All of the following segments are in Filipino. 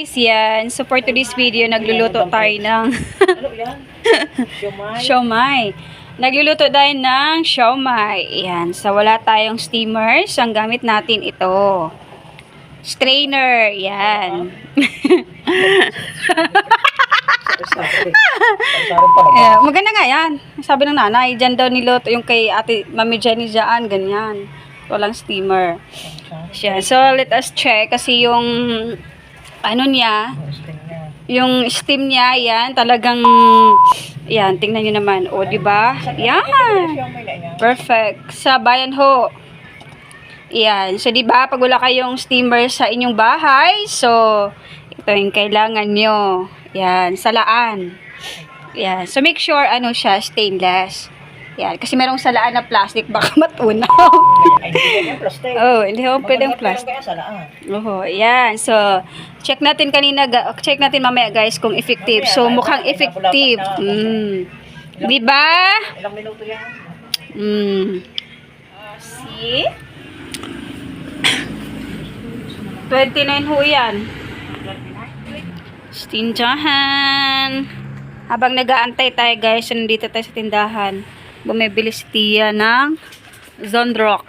guys, yan. So for today's video, nagluluto tayo ng Ano? Siomay. Nagluluto tayo ng siomay. Yan. So wala tayong steamers. Ang gamit natin ito. Strainer. Yan. Pa Eh, maganda nga yan. Sabi ng nanay, dyan daw niluto yung kay ate Mami Jenny dyan. Ganyan. Walang steamer. Siya. So let us check kasi yung ano niya, yung steam niya, yan, talagang, yan, tingnan nyo naman. O, di ba? Yan. Perfect. Sa bayan ho. Yan. So, di ba, pag wala kayong steamer sa inyong bahay, so, ito yung kailangan nyo. Yan. Salaan. Yan. So, make sure, ano siya, stainless. Yan. Kasi merong salaan na plastic, baka matunaw. Ay, hindi ganyan plastic. oh, hindi ho pwedeng plastic. Kaya sa laan. Oho, yan. So, check natin kanina, check natin mamaya guys kung effective. So, mukhang effective. Mm. Di ba? Ilang minuto yan? Mm. See? 29 ho yan. Tindahan. Habang nag-aantay tayo guys, nandito tayo sa tindahan. Bumibili si Tia ng Zondrox.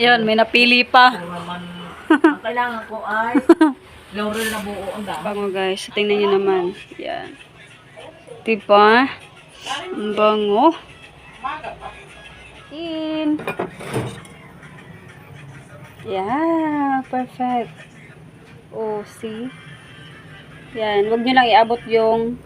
Ayun, may napili pa. kailangan ko ay laurel na buo ang dami. Bango guys. Tingnan nyo naman. Yan. Diba? Ang bango. In. Yeah. Perfect. See? Yan. Huwag nyo lang iabot yung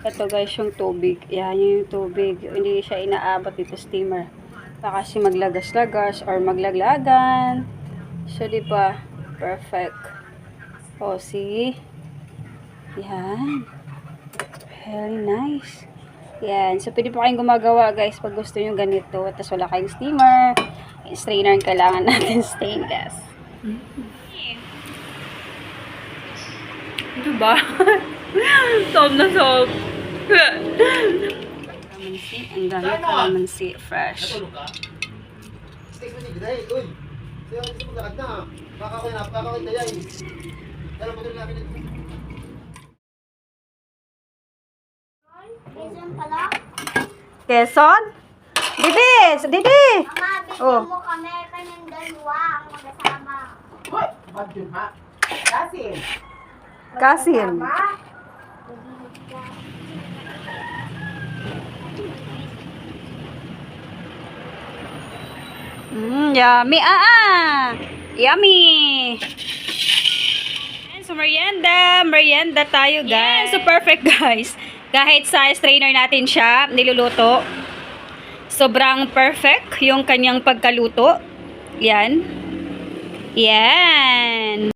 ito guys, yung tubig. Yan, yung tubig. Hindi siya inaabot dito steamer. Baka kasi maglagas-lagas or maglaglagan. So, di ba? Perfect. Oh, see? Yan. Very nice. Yan. So, pwede po kayong gumagawa, guys, pag gusto nyo ganito. Tapos wala kayong steamer. Strainer ang kailangan natin stainless. Ito ba? sob na sob. kalamansi. Ang dami kalamansi. Fresh. Quezon? Didi! Didi! Mama, bigyan Oh. mo kami kanyang dalawa ang magkasama. Hoy! Bagyo ha? Kasi, Kasim. Mm, yummy. Ah, ah. Yummy. Yan, so merienda. Merienda tayo, guys. so perfect, guys. Kahit sa strainer natin siya, niluluto. Sobrang perfect yung kanyang pagkaluto. Yan. Yan.